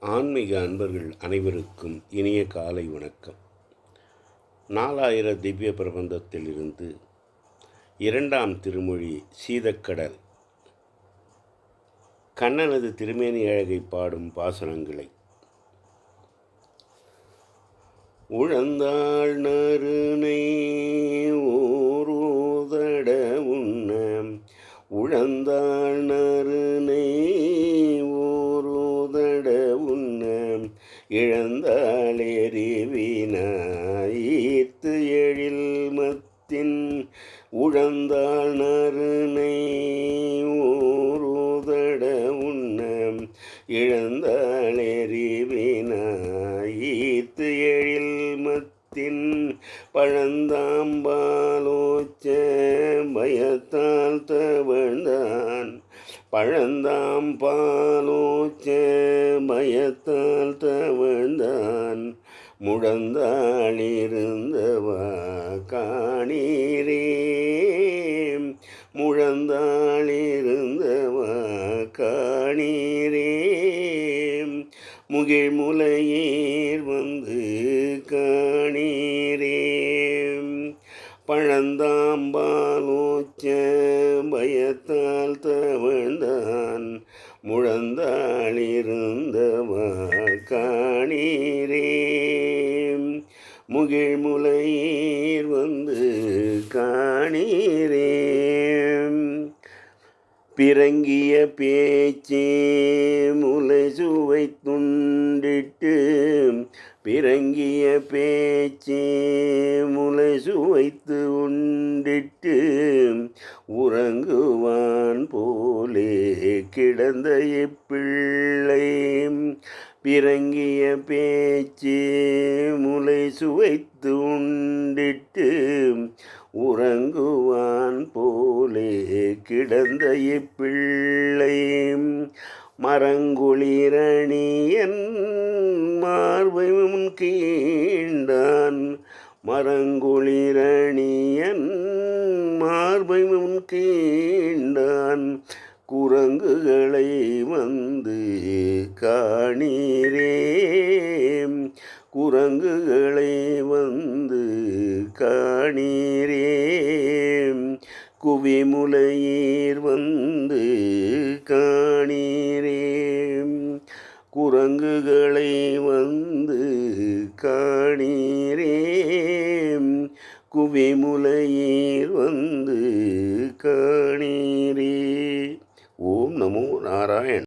ஆன்மீக அன்பர்கள் அனைவருக்கும் இனிய காலை வணக்கம். நாலாயிர திவ்ய பிரபந்தத்திலிருந்து இரண்டாம் திருமொழி சீதக்கடல். கண்ணனது திருமேனி அழகை பாடும் பாசனங்களை. உழந்தாள் நறுனை ஊரோதட உண்ண. உழந்தாள் இழந்தாளெறிவினாயித்து எழில் மத்தின் உழந்தாள் நறுனை ஊருதட உண்ண இழந்தாளெறிவினாயித்து எழில் மத்தின் பழந்தாம்பாலோச்ச பயத்தால் தவழ்ந்தான். பழந்தாம் பாலோச்ச பயத்தால் தவழ்ந்தான். முழந்தாளிருந்தவா காணீரே முழந்தாளிருந்தவா காணீரே முகிழ் முலையீர் வந்து காணீரே பழந்தாம்பாலோச்ச பயத்தால் தவழ்ந்தான். முழந்தாளிருந்தவா காணீரே. முகிழ் முலையீர் வந்து காணீரே. பிறங்கிய பேச்சே முலை சுவை துண்டிட்டு பிறங்கிய பேச்சே முலை சுவைத்து உண்டிட்டு உறங்குவான் போலே கிடந்த இப்பிள்ளை. பிறங்கிய பேச்சே முலை சுவைத்து உண்டிட்டு உறங்குவான் போலே கிடந்த இப்பிள்ளை. மரங்குளிரணியன் மார்பை முன் கீண்டான். மரங்குளிரணியன் மார்பை முன் கீண்டான். குரங்குகளை வந்து காணீரே. குரங்குகளை வந்து காணீரே. குவிமுலையீர் வந்து காணீரே. குரங்குகளை வந்து காணீரே. குவிமுலையீர் வந்து காணீரே ஓம் நமோ நாராயண்